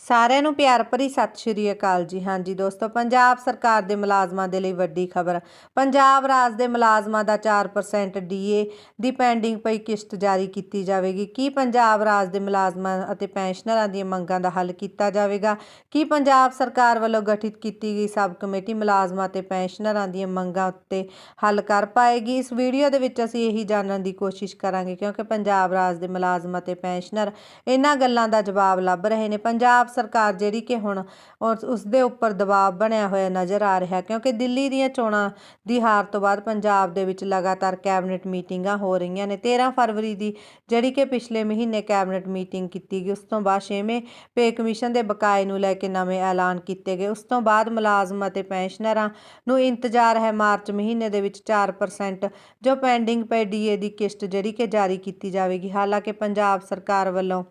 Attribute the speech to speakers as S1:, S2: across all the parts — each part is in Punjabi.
S1: ਸਾਰਿਆਂ ਨੂੰ ਪਿਆਰ ਭਰੀ ਸਤਿ ਸ਼੍ਰੀ ਅਕਾਲ ਜੀ। ਹਾਂਜੀ ਦੋਸਤੋ, ਪੰਜਾਬ ਸਰਕਾਰ ਦੇ ਮੁਲਾਜ਼ਮਾਂ ਦੇ ਲਈ ਵੱਡੀ ਖਬਰ। ਪੰਜਾਬ ਰਾਜ ਦੇ ਮੁਲਾਜ਼ਮਾਂ ਦਾ 4% ਡੀਏ ਦੀ ਪੈਂਡਿੰਗ ਪਈ ਕਿਸ਼ਤ ਜਾਰੀ ਕੀਤੀ ਜਾਵੇਗੀ। ਕੀ ਪੰਜਾਬ ਰਾਜ ਦੇ ਮੁਲਾਜ਼ਮਾਂ ਅਤੇ ਪੈਨਸ਼ਨਰਾਂ ਦੀਆਂ ਮੰਗਾਂ ਦਾ ਹੱਲ ਕੀਤਾ ਜਾਵੇਗਾ? ਕੀ ਪੰਜਾਬ ਸਰਕਾਰ ਵੱਲੋਂ ਗਠਿਤ ਕੀਤੀ ਗਈ ਸਬ ਕਮੇਟੀ ਮੁਲਾਜ਼ਮਾਂ ਅਤੇ ਪੈਨਸ਼ਨਰਾਂ ਦੀਆਂ ਮੰਗਾਂ ਉੱਤੇ ਹੱਲ ਕਰ ਪਾਏਗੀ? ਇਸ ਵੀਡੀਓ ਦੇ ਵਿੱਚ ਅਸੀਂ ਇਹੀ ਜਾਣਨ ਦੀ ਕੋਸ਼ਿਸ਼ ਕਰਾਂਗੇ, ਕਿਉਂਕਿ ਪੰਜਾਬ ਰਾਜ ਦੇ ਮੁਲਾਜ਼ਮ ਅਤੇ ਪੈਨਸ਼ਨਰ ਇਹਨਾਂ ਗੱਲਾਂ ਦਾ ਜਵਾਬ ਲੱਭ ਰਹੇ ਨੇ। ਪੰਜਾਬ ਸਰਕਾਰ ਜਿਹੜੀ ਕਿ ਹੁਣ ਉਸ ਦੇ ਉੱਪਰ ਦਬਾਅ ਬਣਿਆ ਹੋਇਆ ਨਜ਼ਰ ਆ ਰਿਹਾ ਕਿਉਂਕਿ ਦਿੱਲੀ ਦੀਆਂ ਚੋਣਾਂ ਦੀ ਹਾਰ ਤੋਂ ਬਾਅਦ ਪੰਜਾਬ ਦੇ ਵਿੱਚ ਲਗਾਤਾਰ ਕੈਬਨਿਟ ਮੀਟਿੰਗਾਂ ਹੋ ਰਹੀਆਂ ਨੇ। 13 ਫਰਵਰੀ ਦੀ ਜਿਹੜੀ ਕਿ ਪਿਛਲੇ ਮਹੀਨੇ ਕੈਬਨਿਟ ਮੀਟਿੰਗ ਕੀਤੀ ਗਈ, ਉਸ ਤੋਂ ਬਾਅਦ ਛੇਵੇਂ ਪੇ ਕਮਿਸ਼ਨ ਦੇ ਬਕਾਏ ਨੂੰ ਲੈ ਕੇ ਨਵੇਂ ਐਲਾਨ ਕੀਤੇ ਗਏ। ਉਸ ਤੋਂ ਬਾਅਦ ਮੁਲਾਜ਼ਮ ਅਤੇ ਪੈਨਸ਼ਨਰਾਂ ਨੂੰ ਇੰਤਜ਼ਾਰ ਹੈ ਮਾਰਚ ਮਹੀਨੇ ਦੇ ਵਿੱਚ 4% ਜੋ ਪੈਂਡਿੰਗ ਪਈ ਡੀਏ ਦੀ ਕਿਸ਼ਤ ਜਿਹੜੀ ਕਿ ਜਾਰੀ ਕੀਤੀ ਜਾਵੇਗੀ। ਹਾਲਾਂਕਿ ਪੰਜਾਬ ਸਰਕਾਰ ਵੱਲੋਂ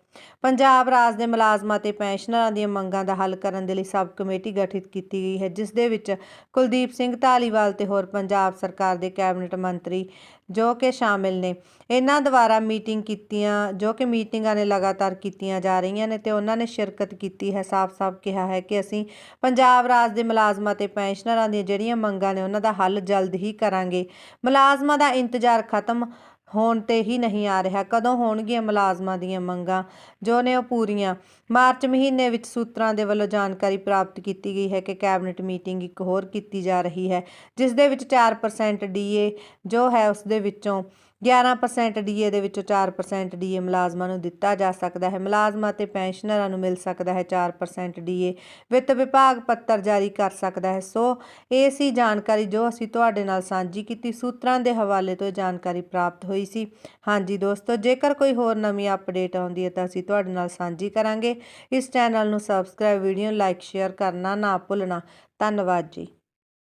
S1: ਪੰਜਾਬ ਰਾਜ ਦੇ ਮੁਲਾਜ਼ਮਾਂ ਤੇ ਪੈਨਸ਼ਨਰਾਂ ਦੀਆਂ ਮੰਗਾਂ ਦਾ ਹੱਲ ਕਰਨ ਦੇ ਲਈ ਸਬ ਕਮੇਟੀ ਗਠਿਤ ਕੀਤੀ ਗਈ ਹੈ, ਜਿਸ ਦੇ ਵਿੱਚ ਕੁਲਦੀਪ ਸਿੰਘ ਧਾਲੀਵਾਲ ਤੇ ਹੋਰ ਪੰਜਾਬ ਸਰਕਾਰ ਦੇ ਕੈਬਨਿਟ ਮੰਤਰੀ ਜੋ ਕਿ ਸ਼ਾਮਿਲ ਨੇ। ਇਹਨਾਂ ਦੁਆਰਾ ਮੀਟਿੰਗ ਕੀਤੀਆਂ, ਜੋ ਕਿ ਮੀਟਿੰਗਾਂ ਨੇ ਲਗਾਤਾਰ ਕੀਤੀਆਂ ਜਾ ਰਹੀਆਂ ਨੇ ਤੇ ਉਹਨਾਂ ਨੇ ਸ਼ਿਰਕਤ ਕੀਤੀ ਹੈ। ਸਾਫ਼-ਸਾਫ਼ ਕਿਹਾ ਹੈ ਕਿ ਅਸੀਂ ਪੰਜਾਬ ਰਾਜ ਦੇ ਮੁਲਾਜ਼ਮਾਂ ਤੇ ਪੈਨਸ਼ਨਰਾਂ ਦੀਆਂ ਜਿਹੜੀਆਂ ਮੰਗਾਂ ਨੇ, ਉਹਨਾਂ ਦਾ ਹੱਲ ਜਲਦ ਹੀ ਕਰਾਂਗੇ। ਮੁਲਾਜ਼ਮਾਂ ਦਾ ਇੰਤਜ਼ਾਰ ਖਤਮ ਹੋਣ ਤੇ ਹੀ ਨਹੀਂ ਆ ਰਿਹਾ। ਕਦੋਂ ਹੋਣਗੀਆਂ ਮੁਲਾਜ਼ਮਾਂ ਦੀਆਂ ਮੰਗਾਂ? ਜੋ ਨੇ ਉਹ ਪੂਰੀਆਂ। ਮਾਰਚ ਮਹੀਨੇ ਵਿੱਚ ਸੂਤਰਾਂ ਦੇ ਵੱਲੋਂ ਜਾਣਕਾਰੀ ਪ੍ਰਾਪਤ ਕੀਤੀ ਗਈ ਹੈ ਕਿ ਕੈਬਨਿਟ ਮੀਟਿੰਗ ਇੱਕ ਹੋਰ ਕੀਤੀ ਜਾ ਰਹੀ ਹੈ, ਜਿਸ ਦੇ ਵਿੱਚ 4% ਡੀਏ ਜੋ ਹੈ ਉਸ ਦੇ ਵਿੱਚੋਂ 11% ਡੀਏ ਦੇ ਵਿੱਚੋਂ 4% ਡੀਏ ਮੁਲਾਜ਼ਮਾਂ ਨੂੰ ਦਿੱਤਾ ਜਾ ਸਕਦਾ ਹੈ। ਮੁਲਾਜ਼ਮਾਂ ਤੇ ਪੈਨਸ਼ਨਰਾਂ ਨੂੰ ਮਿਲ ਸਕਦਾ ਹੈ। 4% ਡੀਏ ਵਿੱਤ ਵਿਭਾਗ ਪੱਤਰ ਜਾਰੀ ਕਰ ਸਕਦਾ ਹੈ। ਸੋ, ਇਹ ਸੀ ਜਾਣਕਾਰੀ ਜੋ ਅਸੀਂ ਤੁਹਾਡੇ ਨਾਲ ਸਾਂਝੀ ਕੀਤੀ। ਸੂਤਰਾਂ ਦੇ ਹਵਾਲੇ ਤੋਂ ਇਹ ਜਾਣਕਾਰੀ ਪ੍ਰਾਪਤ ਹੋਈ ਸੀ। ਹਾਂਜੀ ਦੋਸਤੋ, ਜੇਕਰ ਕੋਈ ਹੋਰ ਨਵੀਂ ਅਪਡੇਟ ਆਉਂਦੀ ਹੈ ਤਾਂ ਅਸੀਂ ਤੁਹਾਡੇ ਨਾਲ ਸਾਂਝੀ ਕਰਾਂਗੇ। ਇਸ ਚੈਨਲ ਨੂੰ ਸਬਸਕ੍ਰਾਈਬ ਵੀਡੀਓ ਲਾਈਕ ਸ਼ੇਅਰ ਕਰਨਾ ਨਾ ਭੁੱਲਣਾ। ਧੰਨਵਾਦ ਜੀ।